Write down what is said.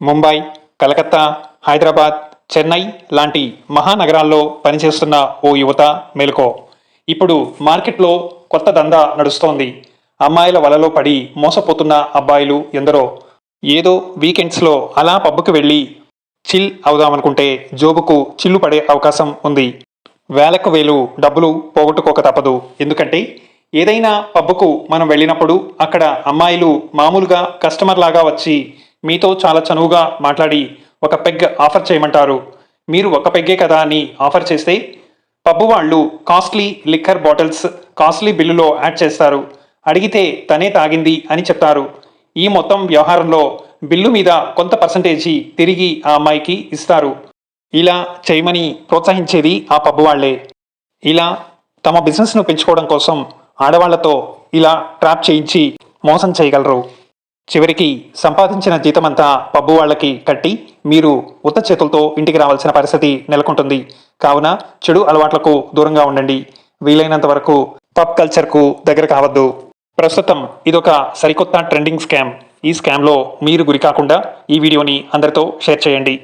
ముంబై కలకత్తా హైదరాబాద్ చెన్నై లాంటి మహానగరాల్లో పనిచేస్తున్న ఓ యువత మేలుకో ఇప్పుడు మార్కెట్లో కొత్త దందా నడుస్తోంది. అమ్మాయిల వలలో పడి మోసపోతున్న అబ్బాయిలు ఎందరో. ఏదో వీకెండ్స్లో అలా పబ్బుకి వెళ్ళి చిల్ అవుదామనుకుంటే జోబుకు చిల్లు పడే అవకాశం ఉంది. వేలకు వేలు డబ్బులు పోగొట్టుకోక తప్పదు. ఎందుకంటే ఏదైనా పబ్బుకు మనం వెళ్ళినప్పుడు అక్కడ అమ్మాయిలు మామూలుగా కస్టమర్ లాగా వచ్చి మీతో చాలా చనువుగా మాట్లాడి ఒక పెగ్ ఆఫర్ చేయమంటారు. మీరు ఒక పెగ్గే కదా అని ఆఫర్ చేస్తే పబ్బు వాళ్ళు కాస్ట్లీ లిక్కర్ బాటిల్స్ కాస్ట్లీ బిల్లులో యాడ్ చేస్తారు. అడిగితే తనే తాగింది అని చెప్తారు. ఈ మొత్తం వ్యవహారంలో బిల్లు మీద కొంత పర్సంటేజీ తిరిగి ఆ అమ్మాయికి ఇస్తారు. ఇలా చేయమని ప్రోత్సహించేది ఆ పబ్బు వాళ్ళే ఇలా తమ బిజినెస్ను పెంచుకోవడం కోసం ఆడవాళ్ళతో ఇలా ట్రాప్ చేయించి మోసం చేయగలరు. చివరికి సంపాదించిన జీతమంతా పబ్బు వాళ్ళకి కట్టి మీరు ఉత్త చేతులతో ఇంటికి రావాల్సిన పరిస్థితి నెలకొంటుంది. కావున చెడు అలవాట్లకు దూరంగా ఉండండి. వీలైనంత వరకు పబ్ కల్చర్కు దగ్గర కావద్దు. ప్రస్తుతం ఇదొక సరికొత్త ట్రెండింగ్ స్కామ్. ఈ స్కామ్లో మీరు గురి కాకుండా ఈ వీడియోని అందరితో షేర్ చేయండి.